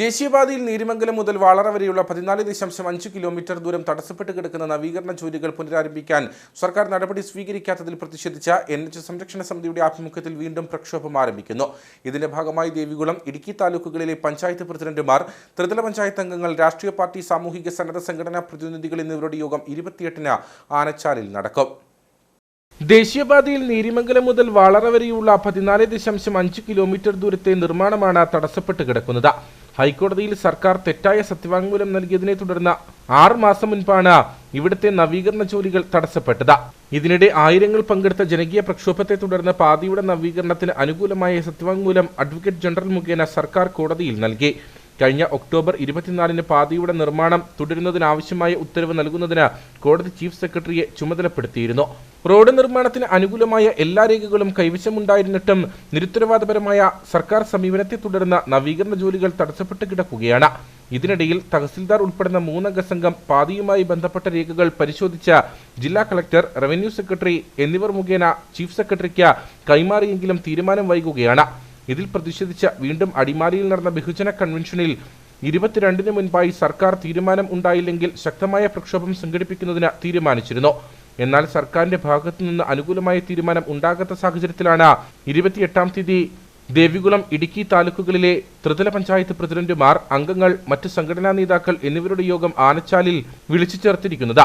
ദേശീയപാതയിൽ നീരിമംഗലം മുതൽ വാളറ വരെയുള്ള പതിനാല് ദശാംശം അഞ്ച് കിലോമീറ്റർ ദൂരം തടസ്സപ്പെട്ട് കിടക്കുന്ന നവീകരണ ജോലികൾ പുനരാരംഭിക്കാൻ സർക്കാർ നടപടി സ്വീകരിക്കാത്തതിൽ പ്രതിഷേധിച്ച എൻ എച്ച് സംരക്ഷണ സമിതിയുടെ ആഭിമുഖ്യത്തിൽ വീണ്ടും പ്രക്ഷോഭം ആരംഭിക്കുന്നു. ഇതിന്റെ ഭാഗമായി ദേവികുളം ഇടുക്കി താലൂക്കുകളിലെ പഞ്ചായത്ത് പ്രസിഡന്റുമാർ ത്രിതല പഞ്ചായത്ത് അംഗങ്ങൾ രാഷ്ട്രീയ പാർട്ടി സാമൂഹിക സന്നദ്ധ സംഘടനാ പ്രതിനിധികൾ എന്നിവരുടെ യോഗം ഇരുപത്തിയെട്ടിന് ആനച്ചാലിൽ നടക്കും. ദേശീയപാതയിൽ നീരിമംഗലം മുതൽ വാളറ വരെയുള്ള പതിനാല് ദശാംശം അഞ്ച് കിലോമീറ്റർ ദൂരത്തെ നിർമ്മാണമാണ് തടസ്സപ്പെട്ട് കിടക്കുന്നത്. ഹൈക്കോടതിയിൽ സർക്കാർ തെറ്റായ സത്യവാങ്മൂലം നൽകിയതിനെ തുടർന്ന് ആറ് മാസം മുൻപാണ് ഇവിടുത്തെ നവീകരണ ജോലികൾ തടസ്സപ്പെട്ടത്. ഇതിനിടെ ആയിരങ്ങൾ പങ്കെടുത്ത ജനകീയ പ്രക്ഷോഭത്തെ തുടർന്ന് പാതിയുടെ നവീകരണത്തിന് അനുകൂലമായ സത്യവാങ്മൂലം അഡ്വക്കേറ്റ് ജനറൽ മുഖേന സർക്കാർ കോടതിയിൽ നൽകി. കഴിഞ്ഞ ഒക്ടോബർ ഇരുപത്തിനാലിന് പാതയുടെ നിർമ്മാണം തുടരുന്നതിനാവശ്യമായ ഉത്തരവ് നൽകുന്നതിന് കോടതി ചീഫ് സെക്രട്ടറിയെ ചുമതലപ്പെടുത്തിയിരുന്നു. റോഡ് നിർമ്മാണത്തിന് അനുകൂലമായ എല്ലാ രേഖകളും കൈവശമുണ്ടായിരുന്നിട്ടും നിരുത്തരവാദപരമായ സർക്കാർ സമീപനത്തെ തുടർന്ന് നവീകരണ ജോലികൾ തടസ്സപ്പെട്ട് കിടക്കുകയാണ്. ഇതിനിടയിൽ തഹസിൽദാർ ഉൾപ്പെടുന്ന മൂന്നംഗ സംഘം പാതയുമായി ബന്ധപ്പെട്ട രേഖകൾ പരിശോധിച്ച ജില്ലാ കളക്ടർ റവന്യൂ സെക്രട്ടറി എന്നിവർ മുഖേന ചീഫ് സെക്രട്ടറിക്ക് കൈമാറിയെങ്കിലും തീരുമാനം വൈകുകയാണ്. ഇതിൽ പ്രതിഷേധിച്ച് വീണ്ടും അടിമാലിയിൽ നടന്ന ബഹുജന കൺവെൻഷനിൽ ഇരുപത്തിരണ്ടിന് മുൻപായി സർക്കാർ തീരുമാനം ഉണ്ടായില്ലെങ്കിൽ ശക്തമായ പ്രക്ഷോഭം സംഘടിപ്പിക്കുന്നതിന് തീരുമാനിച്ചിരുന്നു. എന്നാൽ സർക്കാരിന്റെ ഭാഗത്തു നിന്ന് അനുകൂലമായ തീരുമാനം ഉണ്ടാകാത്ത സാഹചര്യത്തിലാണ് ഇരുപത്തിയെട്ടാം തീയതി ദേവികുളം ഇടുക്കി താലൂക്കുകളിലെ ത്രിതല പഞ്ചായത്ത് പ്രസിഡന്റുമാർ അംഗങ്ങൾ മറ്റ് സംഘടനാ നേതാക്കൾ എന്നിവരുടെ യോഗം ആനച്ചാലിൽ വിളിച്ചു ചേർത്തിരിക്കുന്നത്.